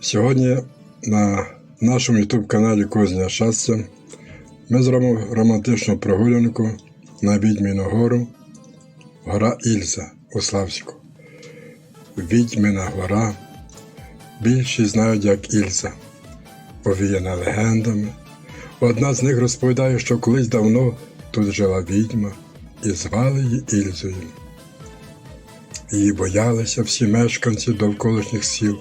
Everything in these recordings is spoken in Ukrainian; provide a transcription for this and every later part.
Сьогодні на нашому YouTube каналі Козня Щастя ми зробимо романтичну прогулянку на Відьміну гору, гора Ільза у Славську. Відьмина гора. Більшість знають як Ільза, повіяна легендами. Одна з них розповідає, що колись давно тут жила відьма і звали її Ільзою. Її боялися всі мешканці довколишніх сіл.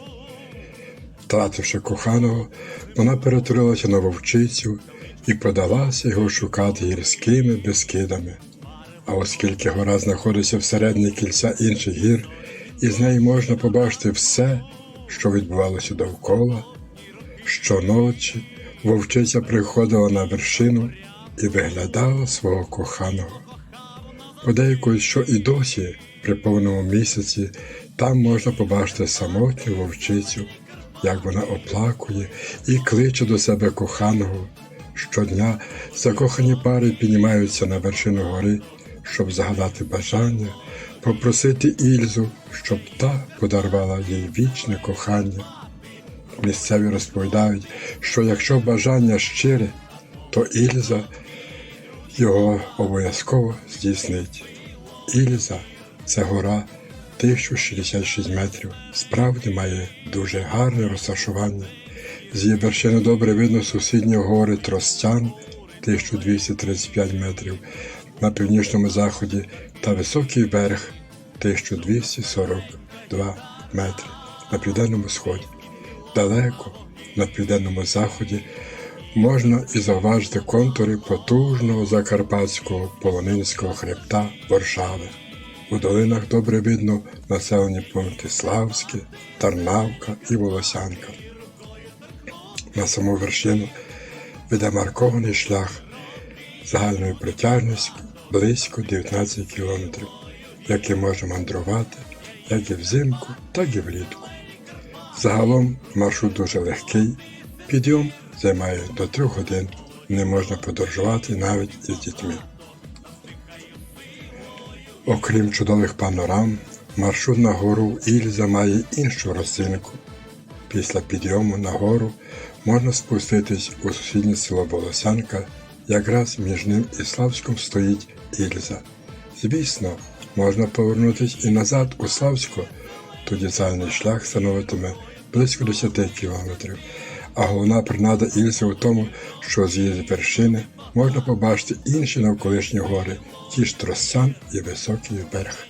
Втративши коханого, вона перетворилася на вовчицю і подалася його шукати гірськими безкидами. А оскільки гора знаходиться всередині кільця інших гір, і з неї можна побачити все, що відбувалося довкола, щоночі вовчиця приходила на вершину і виглядала свого коханого. Подейкують, що і досі, при повному місяці, там можна побачити самотню вовчицю, як вона оплакує і кличе до себе коханого. Щодня закохані пари піднімаються на вершину гори, щоб загадати бажання, попросити Ільзу, щоб та подарувала їй вічне кохання. Місцеві розповідають, що якщо бажання щире, то Ільза його обов'язково здійснить. Ільза це гора 1066 метрів. Справді має дуже гарне розташування. З її вершини добре видно сусідні гори Тростян 1235 метрів на північному заході та високий берег 1242 метри на південному сході. Далеко на південному заході можна і зауважити контури потужного закарпатського полонинського хребта Варшави. У долинах добре видно населені пункти Славське, Тарнавка і Волосянка. На саму вершину веде маркований шлях загальною протяжністю близько 19 кілометрів, який може мандрувати як і взимку, так і влітку. Загалом маршрут дуже легкий, підйом займає до трьох годин, не можна подорожувати навіть із дітьми. Окрім чудових панорам, маршрут на гору Ільза має іншу розцінку. Після підйому на гору можна спуститись у сусіднє село Волосянка, якраз між ним і Славськом стоїть Ільза. Звісно, можна повернутись і назад у Славську, тоді загальний шлях становитиме близько 10 кілометрів. А головна принада Ільзи у тому, що з її вершини можна побачити інші навколишні гори, ті ж Тростян і Високий берег.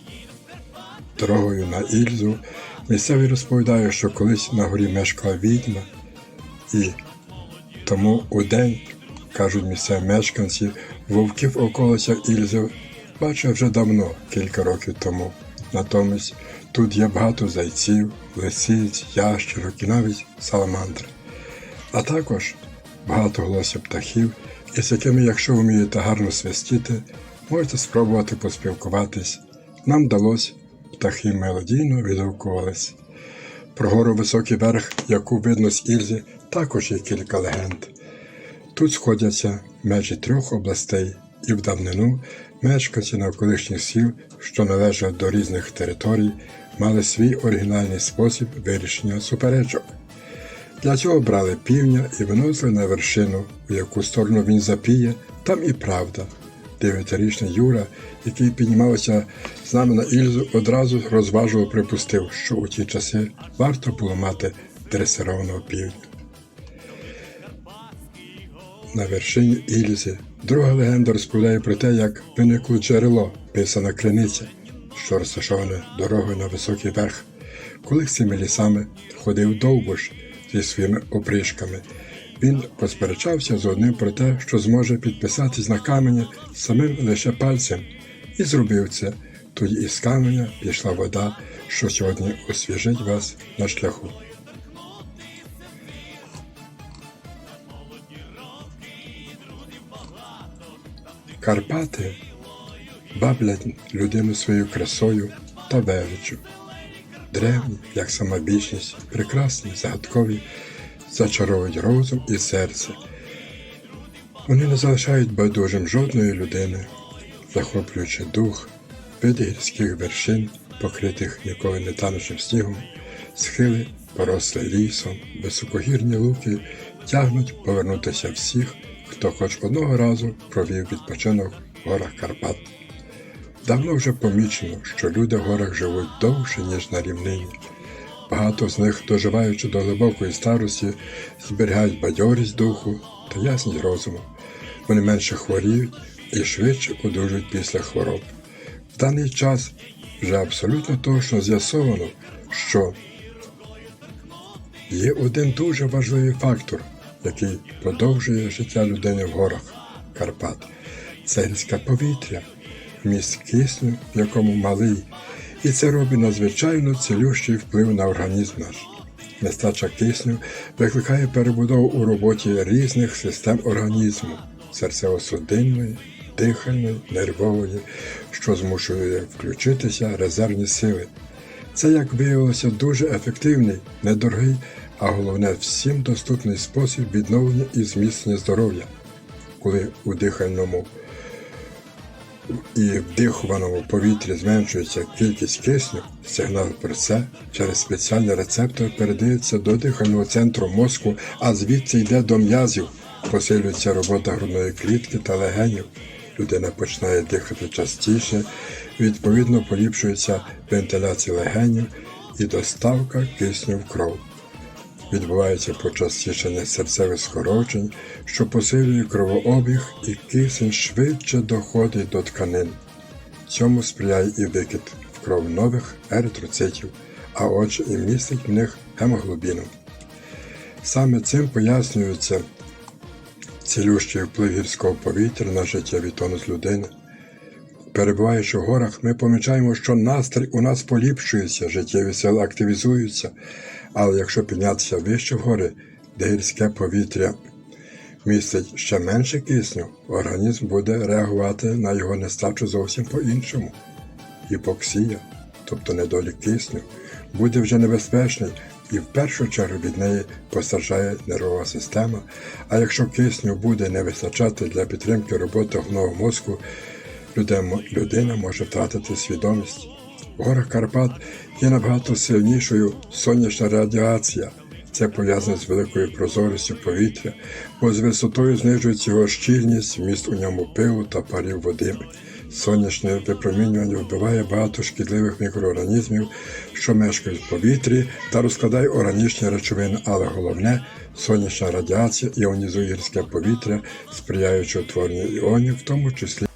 Дорогою на Ільзу місцеві розповідають, що колись на горі мешкала відьма, і тому у день, кажуть місцеві мешканці, вовків околицях Ільзи бачив вже давно, кілька років тому. Натомість тут є багато зайців, лисиць, ящерок і навіть саламандр. А також багато голосів птахів, із якими, якщо вмієте гарно свистіти, можете спробувати поспілкуватись. Нам вдалося, птахи мелодійно відгукувались. Про гору високий верх, яку видно з Ільзи, також є кілька легенд. Тут сходяться межі трьох областей, і в давнину мешканці навколишніх сіл, що належать до різних територій, мали свій оригінальний спосіб вирішення суперечок. Для цього брали півня і виносили на вершину, у яку сторону він запіє, там і правда. Дев'ятирічний Юра, який піднімався з нами на Ільзу, одразу розважливо припустив, що у ті часи варто було мати дресированого півня. На вершині Ільзи друга легенда розповідає про те, як виникло джерело, писана криниця, що розташоване дорогою на високий верх. Коли цими лісами ходив довбуш зі своїми опришками. Він посперечався з одним про те, що зможе підписатись на камені самим лише пальцем, і зробив це. Тоді із каменя пішла вода, що сьогодні освіжить вас на шляху. Карпати баблять людину своєю красою та величчю. Древні, як сама більшість, прекрасні, загадкові, зачаровують розум і серце. Вони не залишають байдужим жодної людини, захоплюючи дух, види гірських вершин, покритих ніколи не танучим снігом, схили порослий лісом, високогірні луки тягнуть повернутися всіх, хто хоч одного разу провів відпочинок в горах Карпат. Давно вже помічено, що люди в горах живуть довше, ніж на рівнині. Багато з них, доживаючи до глибокої старості, зберігають бадьорість духу та ясність розуму. Вони менше хворіють і швидше одужують після хвороб. В даний час вже абсолютно точно з'ясовано, що є один дуже важливий фактор, який продовжує життя людини в горах Карпат. Це гірське повітря, вміст кисню, в якому малий, і це робить надзвичайно цілющий вплив на організм наш. Нестача кисню викликає перебудову у роботі різних систем організму серцево-судинної, дихальної, нервової, що змушує включитися резервні сили. Це, як виявилося, дуже ефективний, недорогий, а головне всім доступний спосіб відновлення і зміцнення здоров'я, коли у дихальному і вдихуваному повітрі зменшується кількість кисню, сигнал про це через спеціальний рецептор передається до дихального центру мозку, а звідси йде до м'язів, посилюється робота грудної клітки та легенів. Людина починає дихати частіше, відповідно поліпшується вентиляція легенів і доставка кисню в кров. Відбувається почастішення серцевих скорочень, що посилює кровообіг і кисень швидше доходить до тканин. Цьому сприяє і викид в кров нових еритроцитів, а отже і містить в них гемоглобіну. Саме цим пояснюється цілющий вплив гірського повітря на життєвий тонус людини. Перебуваючи в горах, ми помічаємо, що настрій у нас поліпшується, життєві сили активізуються. Але якщо піднятися вище в гори, де гірське повітря містить ще менше кисню, організм буде реагувати на його нестачу зовсім по-іншому. Гіпоксія, тобто недолік кисню, буде вже небезпечний і в першу чергу від неї постраждає нервова система. А якщо кисню буде не вистачати для підтримки роботи головного мозку, людина може втратити свідомість. В горах Карпат є набагато сильнішою сонячна радіація. Це пов'язано з великою прозорістю повітря, бо з висотою знижується його щільність, вміст у ньому пилу та парів води. Сонячне випромінювання вбиває багато шкідливих мікроорганізмів, що мешкають в повітрі та розкладає органічні речовини, але головне сонячна радіація іонізує гірське повітря, сприяючи утворенню іонів, в тому числі